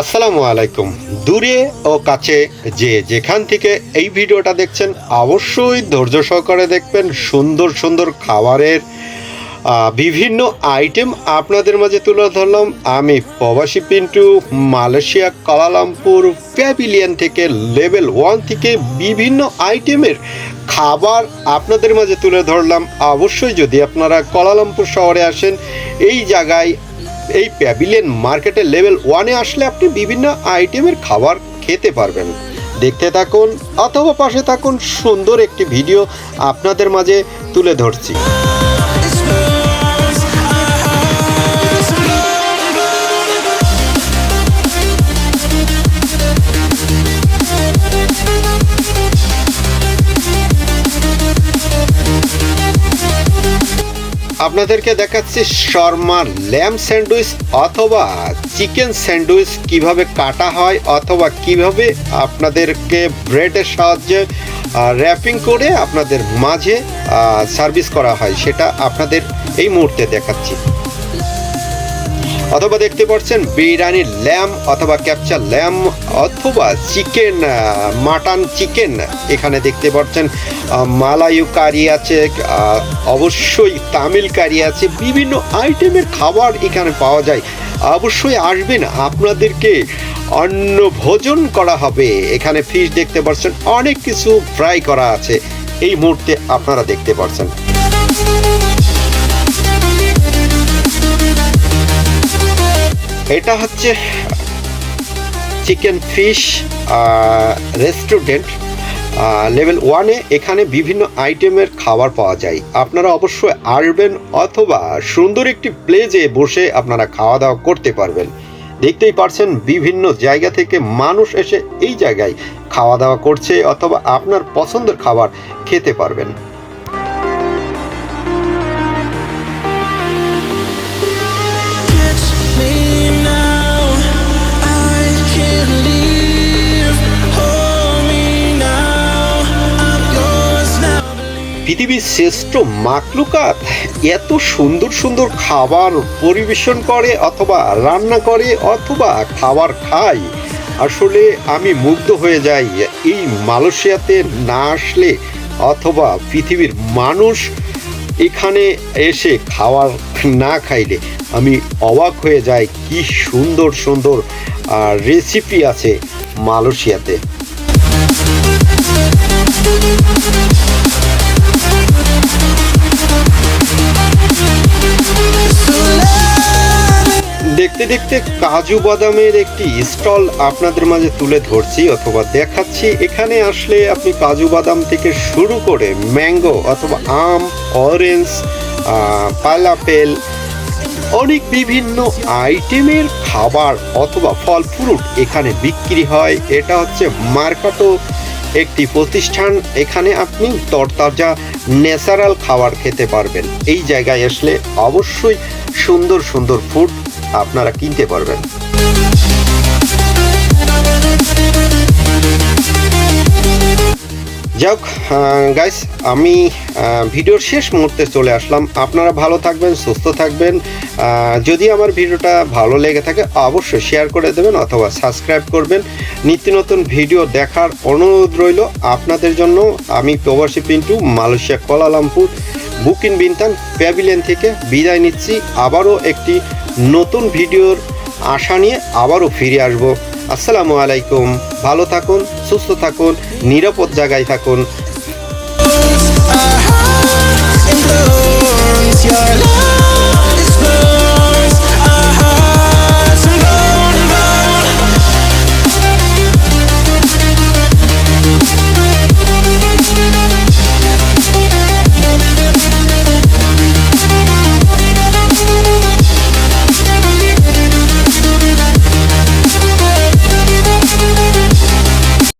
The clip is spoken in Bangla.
আসসালামু আলাইকুম। দূরে ও কাছে যে যেখান থেকে এই ভিডিওটা দেখছেন, অবশ্যই ধৈর্য সহকারে দেখবেন সুন্দর সুন্দর খাবারের বিভিন্ন আইটেম আপনাদের মাঝে তুলে ধরলাম। আমি প্রবাসী Pintu, Malaysia, Kuala Lumpur, pavilion থেকে লেভেল ওয়ান থেকে বিভিন্ন আইটেমের খাবার আপনাদের মাঝে তুলে ধরলাম। অবশ্যই যদি আপনারা কলালামপুর শহরে আসেন, এই জায়গায় এই প্যাভিলিয়ন মার্কেটের লেভেল ওয়ানে আসলে আপনি বিভিন্ন আইটেমের খাবার খেতে পারবেন। দেখতে থাকুন, অথবা পাশে থাকুন সুন্দর একটি ভিডিও আপনাদের মাঝে তুলে ধরছি। আপনাদেরকে দেখাচ্ছি শর্মার ল্যাম স্যান্ডউইচ অথবা চিকেন স্যান্ডউইচ কীভাবে কাটা হয় অথবা কীভাবে আপনাদেরকে ব্রেডের সাহায্যে র্যাপিং করে আপনাদের মাঝে সার্ভিস করা হয় সেটা আপনাদের এই মুহূর্তে দেখাচ্ছি। অথবা দেখতে পাচ্ছেন বিরিয়ানি ল্যাম অথবা ক্যাপচার ল্যাম অথবা চিকেন, মাটন চিকেন। এখানে দেখতে পাচ্ছেন মালায়ু কারি আছে অবশ্যই তামিল কারি আছে, বিভিন্ন আইটেমের খাবার এখানে পাওয়া যায়। অবশ্যই আসবেন, আপনাদেরকে অন্ন ভোজন করা হবে। এখানে ফিশ দেখতে পাচ্ছেন, অনেক কিছু ফ্রাই করা আছে। এই মুহূর্তে আপনারা দেখতে পাচ্ছেন। এটা হচ্ছে চিকেন ফিশ রেস্টুরেন্ট লেভেল ওয়ানে এখানে বিভিন্ন আইটেমের খাবার পাওয়া যায়। আপনারা অবশ্যই আসবেন অথবা সুন্দর একটি প্লেজে বসে আপনারা খাওয়া দাওয়া করতে পারবেন। দেখতেই পারছেন বিভিন্ন জায়গা থেকে মানুষ এসে এই জায়গায় খাওয়া দাওয়া করছে অথবা আপনার পছন্দের খাবার খেতে পারবেন। পৃথিবীর শ্রেষ্ঠ মাকলুকাত এত সুন্দর সুন্দর খাবার পরিবেশন করে অথবা রান্না করে অথবা খাবার খায়। আসলে আমি মুগ্ধ হয়ে যাই এই মালয়েশিয়াতে না আসলে অথবা পৃথিবীর মানুষ এখানে এসে খাবার না খাইলে আমি অবাক হয়ে যাই কি সুন্দর সুন্দর রেসিপি আছে মালয়েশিয়াতে। দেখতে দেখতে কাজু বাদামের একটি স্টল আপনাদের মাঝে তুলে ধরছি অথবা দেখাচ্ছি। এখানে আসলে আপনি কাজু বাদাম থেকে শুরু করে ম্যাঙ্গো অথবা আম, অরেঞ্জ পাইলাপেল অনেক বিভিন্ন আইটেমের খাবার অথবা ফল ফ্রুট এখানে বিক্রি হয়। এটা হচ্ছে মার্কাটো একটি প্রতিষ্ঠান। এখানে আপনি তরতাজা, ন্যাচারাল খাবার খেতে পারবেন। এই জায়গায় আসলে অবশ্যই সুন্দর সুন্দর ফুড আপনারা কিনতে পারবেন। যাক গাইস আমি ভিডিওর শেষ মুহূর্তে চলে আসলাম। আপনারা ভালো থাকবেন, সুস্থ থাকবেন। যদি আমার ভিডিওটা ভালো লেগে থাকে, অবশ্যই শেয়ার করে দেবেন অথবা সাবস্ক্রাইব করবেন। নিত্য নতুন ভিডিও দেখার অনুরোধ রইল আপনাদের জন্য। আমি প্রবাসী Pintu, Malaysia Kuala Lumpur Bukit Bintang, pavilion থেকে বিদায় নিচ্ছি। আবারও একটি নতুন ভিডিওর আশা নিয়ে আবারও ফিরে আসব। আসসালামু আলাইকুম। ভালো থাকুন, সুস্থ থাকুন, নিরাপদ জায়গায় থাকুন।